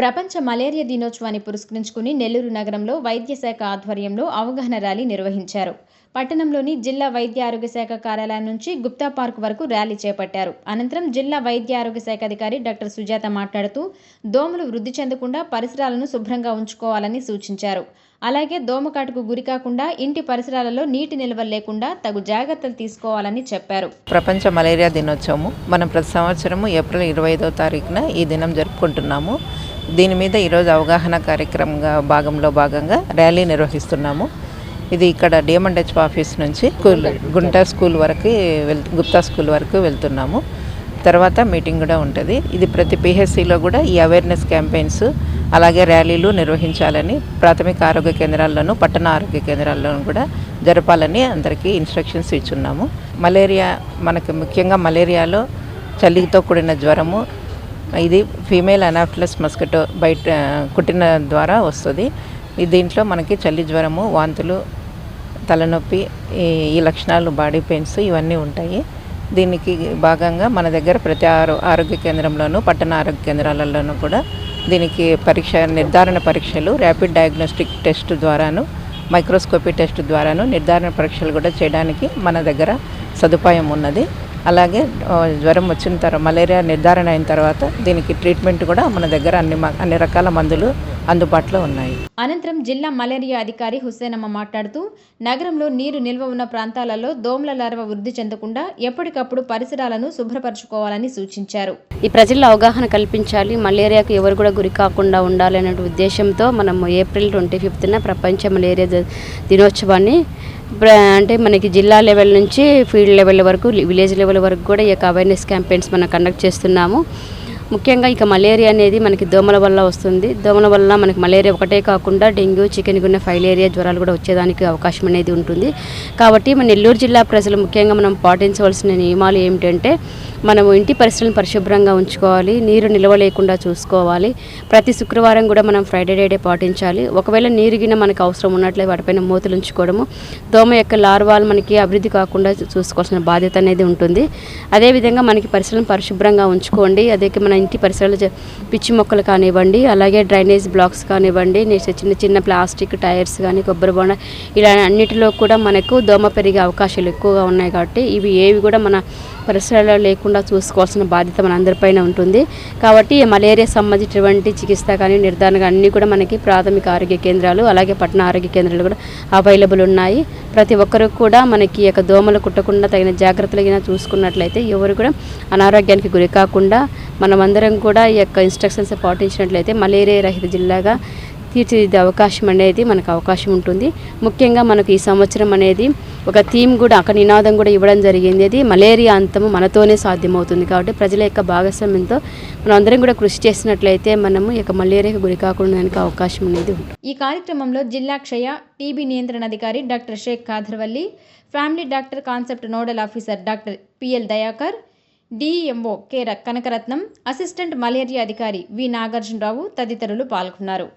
ప్రపంచ మలేరియా దినోత్సవాన్ని పురస్కరించుకుని నెల్లూరు నగరంలో వైద్య శాఖ ఆధ్వర్యంలో అవగాహన ర్యాలీ నిర్వహించారు. పట్టణంలోని జిల్లా వైద్య ఆరోగ్య శాఖ కార్యాలయం నుంచి గుప్తా పార్క్ వరకు ర్యాలీ చేపట్టారు. అనంతరం జిల్లా వైద్య ఆరోగ్య శాఖ అధికారి డాక్టర్ సుజాత మాట్లాడుతూ దోమలు వృద్ధి చెందకుండా పరిసరాలను శుభ్రంగా ఉంచుకోవాలని సూచించారు. అలాగే దోమకాటుకు గురికాకుండా ఇంటి పరిసరాలలో నీటి నిల్వలు లేకుండా తగు జాగ్రత్తలు తీసుకోవాలని చెప్పారు. ప్రపంచ మలేరియా దినోత్సవము మనం ప్రతి సంవత్సరము ఏప్రిల్ ఇరవై ఐదో తారీఖున ఈ దినం జరుపుకుంటున్నాము. దీని మీద ఈరోజు అవగాహన కార్యక్రమంగా భాగంలో భాగంగా ర్యాలీ నిర్వహిస్తున్నాము. ఇది ఇక్కడ డిఎంఎండ్ హెచ్ ఆఫీస్ నుంచి స్కూల్ గుంటా స్కూల్ వరకు వెళ్ గుప్తా స్కూల్ వరకు వెళ్తున్నాము. తర్వాత మీటింగ్ కూడా ఉంటుంది. ఇది ప్రతి పిహెచ్సిలో కూడా ఈ అవేర్నెస్ క్యాంపెయిన్స్ అలాగే ర్యాలీలు నిర్వహించాలని ప్రాథమిక ఆరోగ్య కేంద్రాల్లోనూ పట్టణ ఆరోగ్య కేంద్రాల్లోనూ కూడా జరపాలని అందరికీ ఇన్స్ట్రక్షన్స్ ఇచ్చున్నాము. మలేరియా మనకు ముఖ్యంగా మలేరియాలో చలితో కూడిన జ్వరము ఇది ఫీమేల్ అనాఫ్లస్ మస్కిటో బయట కుట్టిన ద్వారా వస్తుంది. దీంట్లో మనకి చలి జ్వరము వాంతులు తలనొప్పి ఈ ఈ లక్షణాలు బాడీ పెయిన్స్ ఇవన్నీ ఉంటాయి. దీనికి భాగంగా మన దగ్గర ప్రతి ఆరో ఆరోగ్య కేంద్రంలోనూ పట్టణ ఆరోగ్య కేంద్రాలలోనూ కూడా దీనికి పరీక్ష నిర్ధారణ పరీక్షలు ర్యాపిడ్ డయాగ్నోస్టిక్ టెస్ట్ ద్వారాను మైక్రోస్కోపీ టెస్ట్ ద్వారాను నిర్ధారణ పరీక్షలు కూడా చేయడానికి మన దగ్గర సదుపాయం ఉన్నది. అలాగే జ్వరం వచ్చిన తర్వాత మలేరియా నిర్ధారణ అయిన తర్వాత దీనికి ట్రీట్మెంట్ కూడా మన దగ్గర అన్ని మ- అన్ని రకాల మందులు అందుబాటులో ఉన్నాయి. అనంతరం జిల్లా మలేరియా అధికారి హుస్సేనమ్మ మాట్లాడుతూ నగరంలో నీరు నిల్వ ఉన్న ప్రాంతాలలో దోమల లార్వ వృద్ధి చెందకుండా ఎప్పటికప్పుడు పరిసరాలను శుభ్రపరచుకోవాలని సూచించారు. ఈ ప్రజల్లో అవగాహన కల్పించాలి మలేరియాకు ఎవరు కూడా గురి కాకుండా ఉండాలి అనే ఉద్దేశంతో మనం ఏప్రిల్ ట్వంటీ ఫిఫ్త్న ప్రపంచ మలేరియా దినోత్సవాన్ని అంటే మనకి జిల్లా లెవెల్ నుంచి ఫీల్డ్ లెవెల్ వరకు విలేజ్ లెవెల్ వరకు కూడా ఈ యొక్క అవేర్నెస్ క్యాంపెయిన్స్ మనం కండక్ట్ చేస్తున్నాము. ముఖ్యంగా ఇక మలేరియా అనేది మనకి దోమల వల్ల వస్తుంది. దోమల వల్ల మనకి మలేరియా ఒకటే కాకుండా డెంగ్యూ చికెన్ గున్న ఫైలేరియా జ్వరాలు కూడా వచ్చేదానికి అవకాశం అనేది ఉంటుంది. కాబట్టి మన నెల్లూరు జిల్లా ప్రజలు ముఖ్యంగా మనం పాటించవలసిన నియమాలు ఏమిటంటే మనము ఇంటి పరిసరాలను పరిశుభ్రంగా ఉంచుకోవాలి నీరు నిల్వ లేకుండా చూసుకోవాలి. ప్రతి శుక్రవారం కూడా మనం ఫ్రైడే డే పాటించాలి. ఒకవేళ నీరు గిన మనకు అవసరం ఉన్నట్లే వాటిపైన మూతలు ఉంచుకోవడము. దోమ యొక్క లార్వాలు మనకి అభివృద్ధి కాకుండా చూసుకోవాల్సిన బాధ్యత అనేది ఉంటుంది. అదేవిధంగా మనకి పరిసరాలను పరిశుభ్రంగా ఉంచుకోండి. అదే మన ఇంటి పరిసరాలు పిచ్చి మొక్కలు కానివ్వండి అలాగే డ్రైనేజ్ బ్లాక్స్ కానివ్వండి నెక్స్ట్ చిన్న చిన్న ప్లాస్టిక్ టైర్స్ కానీ కొబ్బరి బొండ ఇలా అన్నిటిలో కూడా మనకు దోమ పెరిగే అవకాశాలు ఎక్కువగా ఉన్నాయి కాబట్టి ఇవి ఏవి కూడా మన పరిసరాల్లో లేకుండా చూసుకోవాల్సిన బాధ్యత మన అందరిపైన ఉంటుంది. కాబట్టి మలేరియా సంబంధించినటువంటి చికిత్స కానీ నిర్ధారణ కానీ అన్నీ కూడా మనకి ప్రాథమిక ఆరోగ్య కేంద్రాలు అలాగే పట్టణ ఆరోగ్య కేంద్రాలు కూడా అవైలబుల్ ఉన్నాయి. ప్రతి ఒక్కరు కూడా మనకి యొక్క దోమలు కుట్టకుండా తగిన జాగ్రత్తలు చూసుకున్నట్లయితే ఎవరు కూడా అనారోగ్యానికి గురి కాకుండా అందరం కూడా ఈ యొక్క ఇన్స్ట్రక్షన్స్ పాటించినట్లయితే మలేరియా రహిత జిల్లాగా తీర్చిదిద్దే అవకాశం అనేది మనకు అవకాశం ఉంటుంది. ముఖ్యంగా మనకు ఈ సంవత్సరం అనేది ఒక థీమ్ కూడా అక్కడ నినాదం కూడా ఇవ్వడం జరిగింది. అది మలేరియా అంతము మనతోనే సాధ్యమవుతుంది కాబట్టి ప్రజల యొక్క భాగస్వామ్యంతో మనం అందరం కూడా కృషి చేసినట్లయితే మనము ఈ యొక్క మలేరియాకు గురి కాకుండా అవకాశం అనేది ఉంటుంది. ఈ కార్యక్రమంలో జిల్లా క్షయ టీబీ నియంత్రణ అధికారి doctor Sheikh Khadarvalli family doctor concept nodal officer doctor PL Dayakar DMO K Kanakaratnam assistant malaria అధికారి వి నాగార్జునరావు తదితరులు పాల్గొన్నారు.